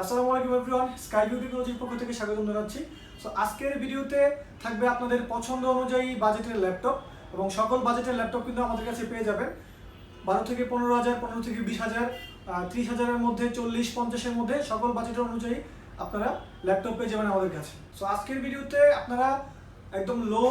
আসসালামু আলাইকুম everyone sky বিউ টেকনোলজির পক্ষ থেকে স্বাগতম জানাচ্ছি। সো আজকের ভিডিওতে থাকবে আপনাদের পছন্দ অনুযায়ী বাজেটের ল্যাপটপ এবং সকল বাজেটের ল্যাপটপ কিন্তু আমাদের কাছে পেয়ে যাবেন। বারো থেকে পনেরো হাজার, পনেরো থেকে বিশ হাজার ত্রিশ হাজারের মধ্যে, চল্লিশ, পঞ্চাশের মধ্যে সকল বাজেটের অনুযায়ী আপনারা ল্যাপটপ পেয়ে যাবেন আমাদের কাছে। সো আজকের ভিডিওতে আপনারা একদম লো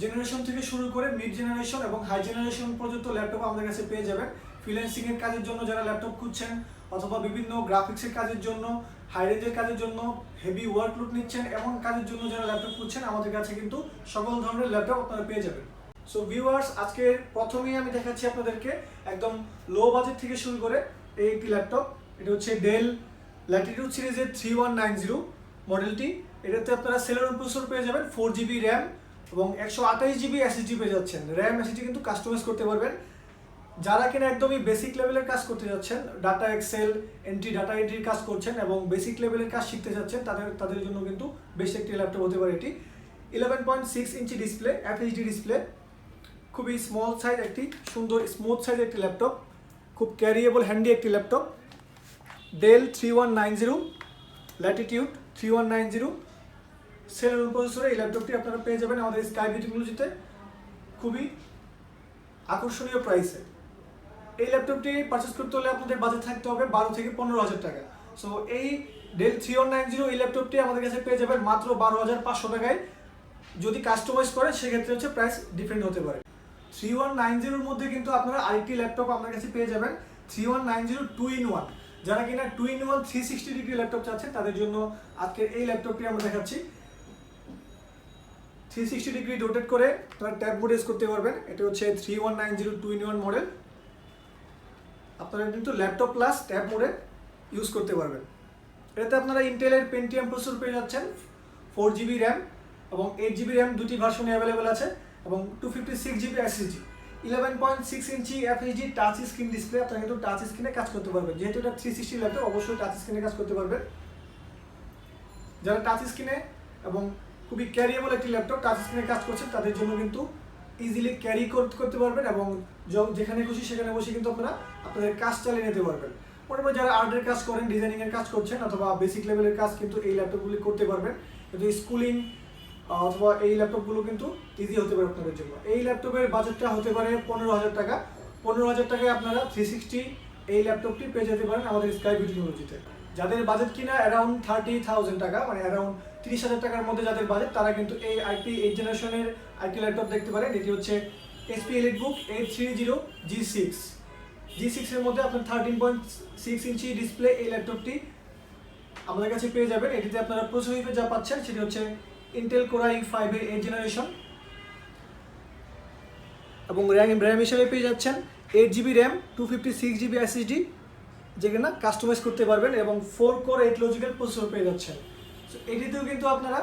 জেনারেশন থেকে শুরু করে মিড জেনারেশন এবং হাই জেনারেশন পর্যন্ত ল্যাপটপ আমাদের কাছে পেয়ে যাবেন। ফ্রিল্যান্সিং এর কাজের জন্য যারা ল্যাপটপ খুঁজছেন অথবা বিভিন্ন গ্রাফিক্সের কাজের জন্য হাই রেঞ্জের কাজের জন্য হেভি ওয়ার্কলোড নিচ্ছেন, এমন কাজের জন্য যারা ল্যাপটপ খুঁজছেন, আমাদের কাছে কিন্তু সকল ধরনের ল্যাপটপ আপনারা পেয়ে যাবেন। সো ভিউয়ার্স আজকে প্রথমেই আমি দেখাচ্ছি আপনাদেরকে একদম লো বাজেট থেকে শুরু করে এই একটি ল্যাপটপ এটা হচ্ছে ডেল ল্যাটিটিউড সিরিজের থ্রি ওয়ান নাইন জিরো মডেলটি এটাতে আপনারা সেলেরন প্রসেসর পেয়ে যাবেন ফোর জিবি র্যাম এবং একশো আঠাশ জিবি এসএসডি পেয়ে যাচ্ছেন। র্যাম এসএসডি কিন্তু কাস্টমাইজ করতে পারবেন। যারা কিনা একদমই বেসিক লেভেলের কাজ করতে যাচ্ছেন ডাটা এক্সেল এন্ট্রি ডাটা এন্ট্রির কাজ করছেন এবং বেসিক লেভেলের কাজ শিখতে যাচ্ছেন, তাদের তাদের জন্য কিন্তু বেশ একটি ল্যাপটপ হতে পারে এটি। Eleven point six inch display FHD display খুবই স্মল সাইজ একটি, সুন্দর স্মুথ সাইজ একটি ল্যাপটপ খুব ক্যারিয়েবল হ্যান্ডি একটি laptop Dell three one nine zero Latitude three one nine zero সেলের প্রসেসরে এই ল্যাপটপটি আপনারা পেয়ে যাবেন আমাদের স্কাই টেকনোলজিতে খুবই আকর্ষণীয় প্রাইসে এই ল্যাপটপটি পারচেস করতে হলে আপনাদের বাজেট থাকতে হবে বারো থেকে পনেরো হাজার টাকা। সো এই Dell three one nine zero এই ল্যাপটপটি আমাদের কাছে পেয়ে যাবেন মাত্র বারো হাজার পাঁচশো টাকায়। যদি কাস্টমাইজ করে সেক্ষেত্রে হচ্ছে প্রাইস ডিফারেন্ট হতে পারে। থ্রি ওয়ান নাইন জিরোর মধ্যে কিন্তু আপনারা আরেকটি ল্যাপটপ আপনার কাছে পেয়ে যাবেন three one nine zero two in one যারা কিনা two in one three sixty degree laptop চাচ্ছেন, তাদের জন্য আজকের এই ল্যাপটপটি আমরা দেখাচ্ছি। থ্রি সিক্সটি ডিগ্রি রোটেট করে আপনারা ট্যাব মোড ইউজ করতে পারবেন। এটা হচ্ছে three one nine zero two in one model আপনারা কিন্তু ল্যাপটপ প্লাস ট্যাব মোডে ইউজ করতে পারবেন। এটাতে আপনারা ইন্টেলের পেন্টিএম প্রসেসর পেয়ে যাচ্ছেন ফোর জিবি র্যাম এবং এইট জিবি র্যাম দুটি ভার্সনে অ্যাভেলেবেল আছে এবং two fifty six GB SSD eleven point six inch FHD touch screen display আপনারা কিন্তু টাচ স্ক্রিনে কাজ করতে পারবেন। যেহেতু এটা থ্রি সিক্সটি ল্যাপটপ অবশ্যই টাচ স্ক্রিনে কাজ করতে পারবেন। যারা টাচ স্ক্রিনে এবং খুবই ক্যারিয়েবল একটি ল্যাপটপ টাচ স্ক্রিনে কাজ করছেন, তাদের জন্য কিন্তু ইজিলি ক্যারি করতে পারবেন এবং যেখানে খুশি সেখানে বসে কিন্তু আপনারা আপনাদের কাজ চালিয়ে নিতে পারবেন। মোটামুটি যারা আর্টের কাজ করেন ডিজাইনিং এর কাজ করছেন অথবা বেসিক লেভেলের কাজ কিন্তু এই ল্যাপটপগুলি করতে পারবেন। কিন্তু স্কুলিং অথবা এই ল্যাপটপগুলো কিন্তু ইজি হতে পারে আপনাদের জন্য। এই ল্যাপটপের বাজেটটা হতে পারে পনেরো হাজার টাকা। পনেরো হাজার টাকায় আপনারা থ্রি সিক্সটি এই ল্যাপটপটি পেয়ে যেতে পারেন আমাদের স্কাই টেকনোলজিতে যাদের বাজেট কিনা অ্যারাউন্ড থার্টি থাউজেন্ড টাকা মানে অ্যারাউন্ড তিরিশ হাজার টাকার মধ্যে যাদের বাজেট তারা কিন্তু এই আইটি এইট জেনারেশনের আইটি ল্যাপটপ দেখতে পারেন। এটি হচ্ছে SP EliteBook eight three zero G six G সিক্সের মধ্যে আপনার thirteen point six inch display এই ল্যাপটপটি আমাদের কাছে পেয়ে যাবেন। এটিতে আপনারা প্রচুর যা পাচ্ছেন, সেটি হচ্ছে ইন্টেল কোরাই ফাইভের এইট জেনারেশন এবং র্যাম র্যাম হিসেবে পেয়ে যাচ্ছেন। Eight GB RAM two fifty six GB SSD যেখানে কাস্টমাইজ করতে পারবেন এবং four core eight logical processor পেয়ে যাচ্ছেন। এটিতেও কিন্তু আপনারা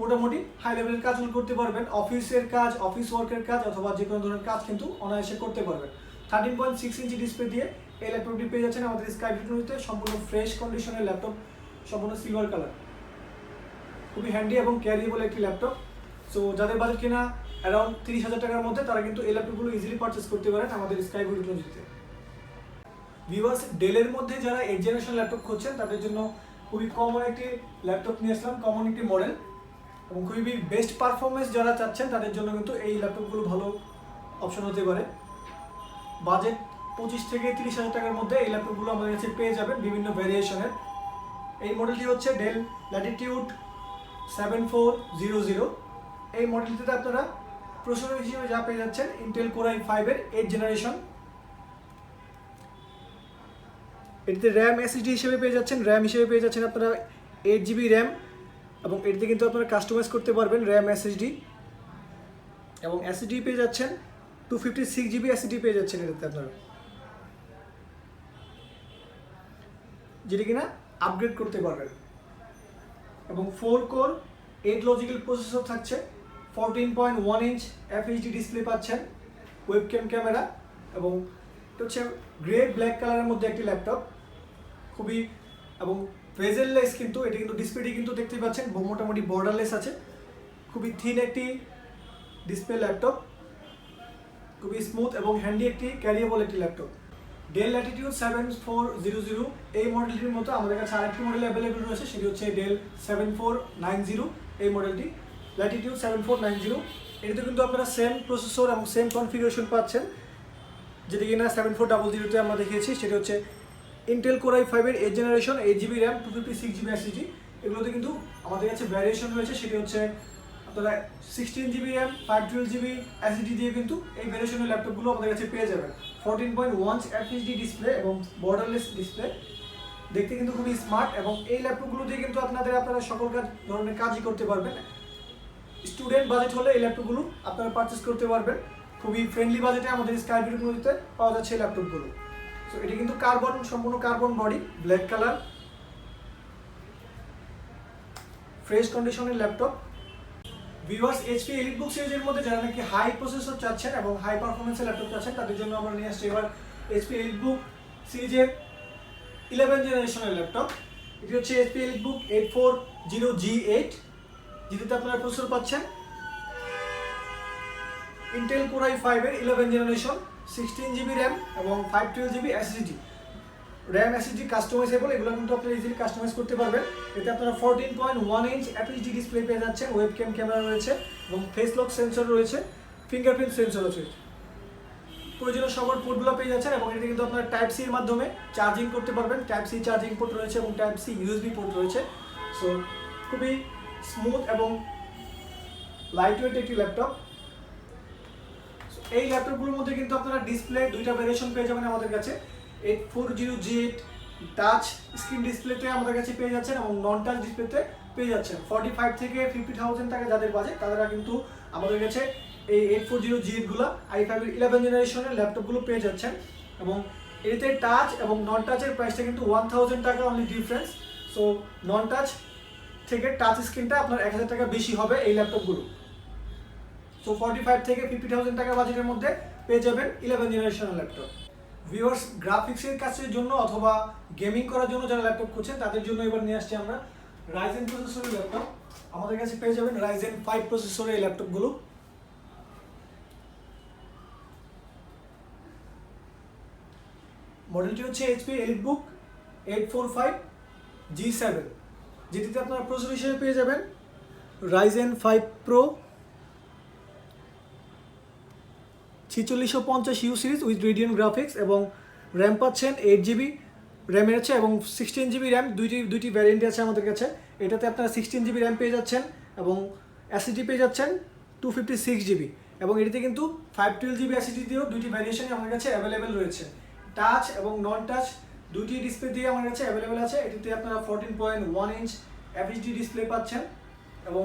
মোটামুটি হাই লেভেলের কাজগুলো করতে পারবেন। অফিসের কাজ অফিস ওয়ার্কের কাজ অথবা যে কোনো ধরনের কাজ কিন্তু অনায়াসে করতে পারবেন। Thirteen point six inch display দিয়ে এই ল্যাপটপটি পেয়ে যাচ্ছেন আমাদের স্কাই সম্পূর্ণ ফ্রেশ কন্ডিশনের ল্যাপটপ সম্পূর্ণ সিলভার কালার খুবই হ্যান্ডি এবং ক্যারিয়েবল একটি ল্যাপটপ সো যাদের বাজেট কিনা অ্যারাউন্ড তিরিশ হাজার টাকার মধ্যে, তারা কিন্তু এই ল্যাপটপগুলো ইজিলি পারচেস করতে পারেন আমাদের স্কাই টেকনোলজিতে ভিউয়ার্স ডেলের মধ্যে যারা এইট জেনারেশন ল্যাপটপ খুঁজছেন, তাদের জন্য খুবই কমন একটি ল্যাপটপ নিয়ে আসলাম কমন একটি মডেল এবং খুবই বেস্ট পারফরমেন্স যারা চাচ্ছেন তাদের জন্য কিন্তু এই ল্যাপটপগুলো ভালো অপশন হতে পারে। বাজেট পঁচিশ থেকে তিরিশ হাজার টাকার মধ্যে এই ল্যাপটপগুলো আমাদের কাছে পেয়ে যাবেন বিভিন্ন ভ্যারিয়েশনের এই মডেলটি হচ্ছে Dell Latitude seven four zero zero এই মডেলটিতে আপনারা প্রসেসর হিসেবে যা পেয়ে যাচ্ছেন ইন্টেল কোরাই ফাইভের এইট জেনারেশন এটিতে র্যাম এসএসডি হিসেবে পেয়ে যাচ্ছেন। র্যাম হিসেবে পেয়ে যাচ্ছেন আপনারা এইট জিবি র্যাম এবং এটিতে কিন্তু আপনারা কাস্টমাইজ করতে পারবেন র্যাম এসএসডি এবং এসএসডি পেয়ে যাচ্ছেন two fifty six GB SSD পেয়ে যাচ্ছেন এটাতে আপনারা। যেটি কিনা আপগ্রেড করতে পারবেন। এবং four core eight logical processor থাকছে। Fourteen point one inch FHD display পাচ্ছেন। ওয়েবক্যাম ক্যামেরা এবং এটা হচ্ছে গ্রে ব্ল্যাক কালারের মধ্যে একটি ল্যাপটপ খুবই, এবং ভেজেললেস কিন্তু, এটি কিন্তু ডিসপ্লেটি কিন্তু দেখতেই পাচ্ছেন মোটামুটি বর্ডারলেস আছে। খুবই থিন একটি ডিসপ্লে ল্যাপটপ খুবই স্মুথ এবং হ্যান্ডি একটি ক্যারিয়েবল একটি laptop Dell Latitude seven four zero zero এই মডেলটির মতো আমাদের কাছে আরেকটি মডেল অ্যাভেলেবেল রয়েছে, সেটি হচ্ছে Dell seven four nine zero এই মডেলটি Latitude seven four nine zero এটাতে কিন্তু আপনারা সেম প্রসেসর এবং সেম কনফিগারেশন পাচ্ছেন। যেটি কিনা সেভেন ফোর ডাবল জিরোতে আমরা দেখিয়েছি, সেটি হচ্ছে ইন্টেল কোরাই ফাইভের eight generation eight GB RAM two fifty six GB SSD এগুলোতে কিন্তু আমাদের কাছে ভ্যারিয়েশন রয়েছে, সেটি হচ্ছে আপনারা sixteen GB RAM five twelve GB SSD দিয়ে কিন্তু এই ভ্যারিয়েশনের ল্যাপটপগুলো আমাদের কাছে পেয়ে যাবেন। Fourteen point one FHD display এবং বর্ডারলেস ডিসপ্লে দেখতে কিন্তু খুবই স্মার্ট এবং এই ল্যাপটপগুলো দিয়ে কিন্তু আপনাদের, আপনারা সকল কাজ, ধরনের কাজই করতে পারবেন। স্টুডেন্ট বাজেট হলে এই ল্যাপটপগুলো আপনারা পারচেস করতে পারবেন। খুবই ফ্রেন্ডলি বাজেটে আমাদের স্কাই স্কাইপিগুলোতে পাওয়া যাচ্ছে ল্যাপটপগুলো সো এটি কিন্তু কার্বন সম্পূর্ণ carbon body black colour fresh কন্ডিশনের ল্যাপটপ ভিউয়ার্স এইচপি এলিটবুক সিরিজের মধ্যে যারা নাকি হাই প্রসেসর চাচ্ছেন এবং হাই পারফরমেন্সের ল্যাপটপ চাচ্ছেন, তাদের জন্য আমরা নিয়ে আসছি এবার এইচপি এলিটবুক সিরিজের ইলেভেন জেনারেশনের ল্যাপটপ এটি হচ্ছে HP EliteBook eight four zero G eight যেটিতে আপনারা প্রসেসর পাচ্ছেন। ইন্টেল কোরাই ফাইভের eleven generation sixteen GB RAM এবং five twelve GB SSD RAM SSD customizable এগুলো কিন্তু আপনারা ইজিলি কাস্টমাইজ করতে পারবেন। এতে আপনারা fourteen point one inch FHD display পেয়ে যাচ্ছেন ওয়েব ক্যাম ক্যামেরা রয়েছে এবং ফেস লক সেন্সর রয়েছে ফিঙ্গারপ্রিন্ট সেন্সর আছে প্রয়োজনীয় সকল পোর্টগুলো পেয়ে যাচ্ছেন এবং এটি কিন্তু আপনারা টাইপ সির মাধ্যমে চার্জিং করতে পারবেন। টাইপ সি চার্জিং পোর্ট রয়েছে এবং টাইপ সি ইউএসবি পোর্ট রয়েছে। সো খুবই স্মুথ এবং লাইট ওয়েট একটি ল্যাপটপ এই ল্যাপটপগুলোর মধ্যে কিন্তু আপনারা ডিসপ্লে দুইটা ভ্যারিয়েশন পেয়ে যাবেন আমাদের কাছে। Eight four zero G eight touch screen ডিসপ্লেতে আমাদের কাছে পেয়ে যাচ্ছেন এবং নন টাচ ডিসপ্লেতে পেয়ে যাচ্ছেন। ফর্টি ফাইভ থেকে ফিফটি থাউজেন্ড টাকা যাদের বাজে তারা কিন্তু আমাদের কাছে এই eight four zero G I ফাইভের ইলেভেন জেনারেশনের ল্যাপটপগুলো পেয়ে যাচ্ছেন। এবং এতে টাচ এবং নন টাচের প্রাইসটা কিন্তু ওয়ান থাউজেন্ড টাকা only difference so non touch থেকে টাচ স্ক্রিনটা আপনার এক হাজার টাকা বেশি হবে এই ল্যাপটপগুলো সো ফর্টি ফাইভ থেকে ফিফটি থাউজেন্ড টাকা বাজেটের মধ্যে পেয়ে যাবেন ইলেভেন জেনারেশনের ল্যাপটপ ভিউয়ার্স গ্রাফিক্সের কাজের জন্য অথবা গেমিং করার জন্য যারা ল্যাপটপ খুঁজছেন, তাদের জন্য এবার নিয়ে আসছি আমরা রাইজেন প্রসেসরের ল্যাপটপ আমাদের কাছে পেয়ে যাবেন রাইজেন ফাইভ প্রসেসরের এই ল্যাপটপগুলো মডেলটি হচ্ছে HP EliteBook eight four five G seven যেটিতে আপনারা প্রসেসর হিসেবে পেয়ে যাবেন রাইজেন ফাইভ প্রো ছিচল্লিশশো পঞ্চাশ U series with Radeon graphics এবং র্যাম পাচ্ছেন এইট জিবি র্যামের আছে এবং সিক্সটিন জিবি র্যাম দুইটি দুইটি ভ্যারিয়েন্ট আছে আমাদের কাছে। এটাতে আপনারা সিক্সটিন জিবি র্যাম পেয়ে যাচ্ছেন এবং অ্যাসিডি পেয়ে যাচ্ছেন টু ফিফটি সিক্স জিবি এবং এটিতে কিন্তু ফাইভ টুয়েলভ জিবি অ্যাসিডি দিয়েও দুইটি ভ্যারিয়েশনই আমার কাছে অ্যাভেলেবেল রয়েছে। টাচ এবং নন টাচ দুটি ডিসপ্লে দিয়ে আমার কাছে অ্যাভেলেবেল আছে। এটিতে আপনারা fourteen point one inch FHD display পাচ্ছেন এবং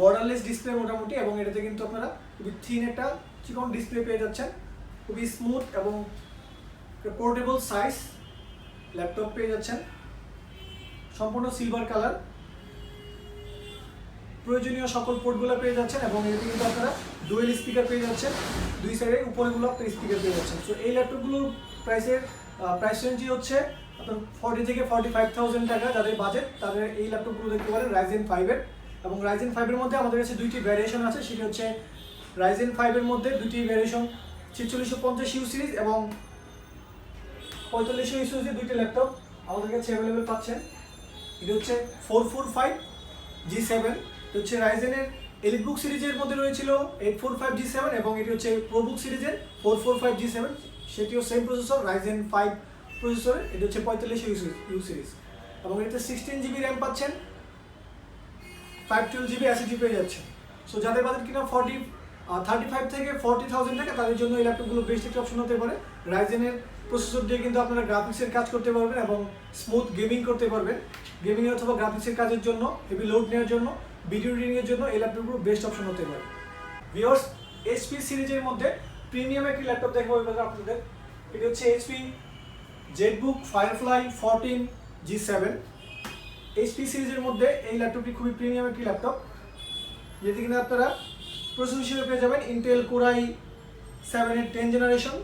বর্ডারলেস ডিসপ্লে মোটামুটি এবং এটাতে কিন্তু আপনারা খুবই থিন একটা চিকন ডিসপ্লে পেয়ে যাচ্ছেন। খুবই স্মুথ এবং পোর্টেবল সাইজ ল্যাপটপ পেয়ে যাচ্ছেন। সম্পূর্ণ সিলভার কালার প্রয়োজনীয় সকল পোর্টগুলো পেয়ে যাচ্ছেন এবং এতে কিন্তু আপনারা ডুয়েল স্পিকার পেয়ে যাচ্ছেন। দুই সাইডে উপরেগুলো আপনার স্পিকার পেয়ে যাচ্ছেন। সো এই ল্যাপটপগুলোর প্রাইসের প্রাইস রেঞ্জই হচ্ছে আপনার ফর্টি থেকে ফর্টি ফাইভ থাউজেন্ড টাকা। যাদের বাজেট তাদের এই ল্যাপটপগুলো দেখতে পারেন রাইজেন ফাইভের এবং রাইজেন ফাইভের মধ্যে আমাদের কাছে দুইটি ভ্যারিয়েশন আছে। সেটি হচ্ছে রাইজেন ফাইভের মধ্যে দুটি ভ্যারিয়েশন ছেচল্লিশশো পঞ্চাশ ইউ সিরিজ এবং পঁয়তাল্লিশশো ইউ সিরিজের দুইটি ল্যাপটপ আমাদের কাছে অ্যাভেলেবেল পাচ্ছেন। এটা হচ্ছে four four five G seven হচ্ছে রাইজেনের এলিটবুক সিরিজের মধ্যে রয়েছিল eight four five G seven এবং এটি হচ্ছে প্রোবুক সিরিজের four four five G seven সেটিও সেম প্রসেসর রাইজেন ফাইভ প্রসেসরের এটি হচ্ছে পঁয়তাল্লিশ ইউ সিরিজ এবং এতে সিক্সটিন জিবি র্যাম পাচ্ছেন ফাইভ টুয়েলভ জিবি অ্যাসিডি পেয়ে যাচ্ছে সো যাদের বাজেট কিনা ফর্টি থার্টি ফাইভ থেকে ফর্টি থাউজেন্ড টাকা তাদের জন্য এই ল্যাপটপগুলো বেস্ট একটা অপশন হতে পারে। রাইজেনের প্রসেসর দিয়ে কিন্তু আপনারা গ্রাফিক্সের কাজ করতে পারবেন এবং স্মুথ গেমিং করতে পারবেন। গেমিং অথবা গ্রাফিক্সের কাজের জন্য হেভি লোড নেওয়ার জন্য ভিডিও এডিটিংয়ের জন্য এই ল্যাপটপগুলো বেস্ট অপশন হতে পারে। ভিওর্স এইচপি সিরিজের মধ্যে প্রিমিয়াম একটি ল্যাপটপ দেখাবো আপনাদের। এটি হচ্ছে HP ZBook Firefly fourteen G seven HP সিরিজের মধ্যে এই ল্যাপটপটি খুবই প্রিমিয়াম একটি ল্যাপটপ যেটি কিনা আপনারা প্রসেসর হিসেবে পেয়ে যাবেন ইন্টেল কোরাই সেভেন সেভেনের টেন জেনারেশন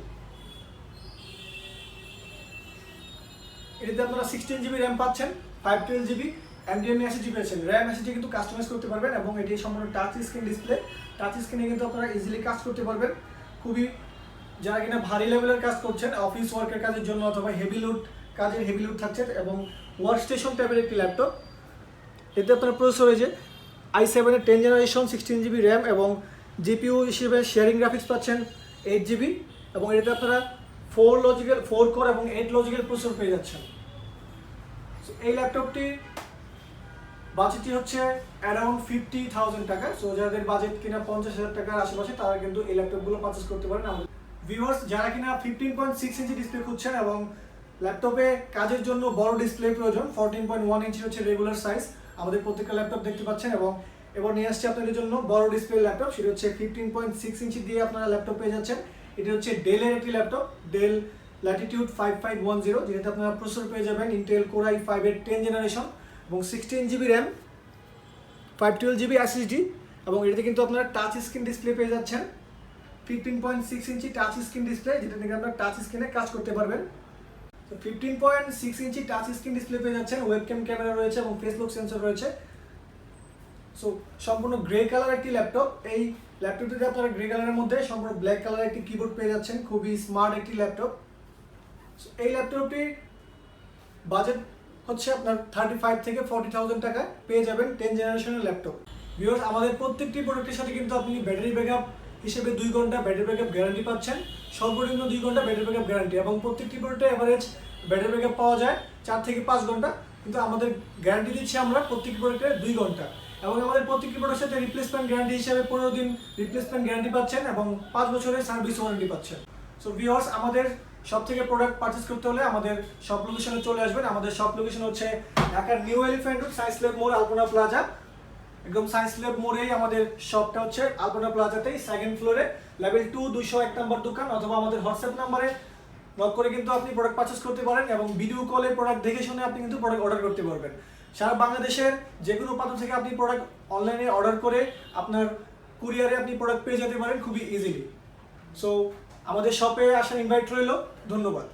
এটিতে আপনারা সিক্সটিন জিবি র্যাম পাচ্ছেন five twelve GB MDM SSD পেয়েছেন। র্যাম এসএসডি কিন্তু কাস্টমাইজ করতে পারবেন এবং এটি সম্পূর্ণ টাচ স্ক্রিন ডিসপ্লে টাচ স্ক্রিনে কিন্তু আপনারা ইজিলি কাজ করতে পারবেন। খুবই যারা কিনা ভারী লেভেলের কাজ করছেন অফিস ওয়ার্কের কাজের জন্য অথবা হেভি লোড কাজের হেভি লোড থাকছে এবং ওয়ার্ক স্টেশন টাইপের একটি ল্যাপটপ এতে আপনার প্রসেসর হয়েছে আই সেভেনের ten generation sixteen GB RAM এবং জিপিইউ হিসেবে শেয়ারিং গ্রাফিক্স পাচ্ছেন এইট জিবি এবং এটাতে আপনারা ফোর লজিক্যাল ফোর কোর এবং এইট লজিক্যাল প্রসেসর পেয়ে যাচ্ছেন। এই ল্যাপটপটি বাজেটটি হচ্ছে অ্যারাউন্ড ফিফটি থাউজেন্ড টাকা। সো যাদের বাজেট কিনা পঞ্চাশ হাজার টাকার আশেপাশে, তারা কিন্তু এই ল্যাপটপগুলো পারচেস করতে পারেন। আমাদের ভিউয়ার্স যারা কিনা fifteen point six inch display খুঁজছেন এবং ল্যাপটপে কাজের জন্য বড় ডিসপ্লে প্রয়োজন ফোরটিন পয়েন্ট ওয়ান ইঞ্চি হচ্ছে রেগুলার সাইজ আমাদের প্রত্যেকটা ল্যাপটপ দেখতে পাচ্ছেন এবং এবার নিয়ে আসছে আপনাদের জন্য বড় ডিসপ্লে ল্যাপটপ সেটা হচ্ছে ফিফটিন পয়েন্ট সিক্স ইঞ্চি দিয়ে আপনারা ল্যাপটপ পেয়ে যাচ্ছেন। এটি হচ্ছে ডেলের একটি laptop Dell Latitude five five one zero যেটাতে আপনারা প্রসেসর পেয়ে যাবেন ইন্টেল কোরাই ফাইভের টেন জেনারেশন এবং sixteen GB RAM five twelve GB SSD এবং এটাতে কিন্তু আপনারা টাচ স্ক্রিন ডিসপ্লে পেয়ে যাচ্ছেন। Fifteen point six inch touch screen display যেটা থেকে আপনারা টাচ স্ক্রিনে কাজ করতে পারবেন। Fifteen point six inch touch screen display পেয়ে যাচ্ছেন ওয়েবক্যাম ক্যামেরা রয়েছে এবং ফেসবুক সেন্সর রয়েছে। সো সম্পূর্ণ গ্রে কালার একটি ল্যাপটপ এই ল্যাপটপটিতে আপনারা গ্রে কালারের মধ্যে সম্পূর্ণ ব্ল্যাক কালার একটি কিবোর্ড পেয়ে যাচ্ছেন। খুবই স্মার্ট একটি ল্যাপটপ এই ল্যাপটপটি বাজেট হচ্ছে আপনার থার্টি ফাইভ থেকে ফর্টি থাউজেন্ড টাকা পেয়ে যাবেন টেন জেনারেশনের ল্যাপটপ ভিউয়ার্স আমাদের প্রত্যেকটি প্রোডাক্টের সাথে কিন্তু আপনি ব্যাটারি ব্যাকআপ হিসেবে দুই ঘণ্টা ব্যাটারি ব্যাকআপ গ্যারান্টি পাচ্ছেন। সর্বনিম্ন দুই ঘণ্টা ব্যাটারি ব্যাকআপ গ্যারান্টি এবং প্রত্যেকটি প্রোডাক্টে অ্যাভারেজ ব্যাটারি ব্যাকআপ পাওয়া যায় চার থেকে পাঁচ ঘণ্টা। কিন্তু আমাদের গ্যারান্টি দিচ্ছি আমরা প্রত্যেকটি প্রোডাক্টে দুই ঘণ্টা। এবং আমাদের প্রত্যেকটি প্রোডাক্টের সাথে রিপ্লেসমেন্ট গ্যারান্টি হিসেবে পনেরো দিন রিপ্লেসমেন্ট গ্যারান্টি পাচ্ছেন এবং পাঁচ বছরের সার্ভিস ওয়ারেন্টি পাচ্ছেন। সো ভিউয়ার্স আমাদের সব থেকে প্রোডাক্ট পারচেস করতে হলে আমাদের সব লোকেশনে চলে আসবেন। আমাদের সব লোকেশন হচ্ছে ঢাকার নিউ এলিফ্যান্ট রোড ল্যাব মোড় আলপনা প্লাজা একদম সায়েন্স ল্যাব মোড়েই আমাদের শপটা হচ্ছে আলপনা প্লাজাতেই সেকেন্ড ফ্লোরে লেভেল টু দুইশো এক নম্বর দোকান অথবা আমাদের হোয়াটসঅ্যাপ নাম্বারে নক করে কিন্তু আপনি প্রোডাক্ট পারচেস করতে পারেন এবং ভিডিও কলে প্রোডাক্ট দেখে শুনে আপনি কিন্তু প্রোডাক্ট অর্ডার করতে পারবেন। সারা বাংলাদেশের যে কোনো প্রান্ত থেকে আপনি প্রোডাক্ট অনলাইনে অর্ডার করে আপনার কুরিয়ারে আপনি প্রোডাক্ট পেয়ে যেতে পারেন খুবই ইজিলি সো আমাদের শপে আসার ইনভাইট রইল। ধন্যবাদ।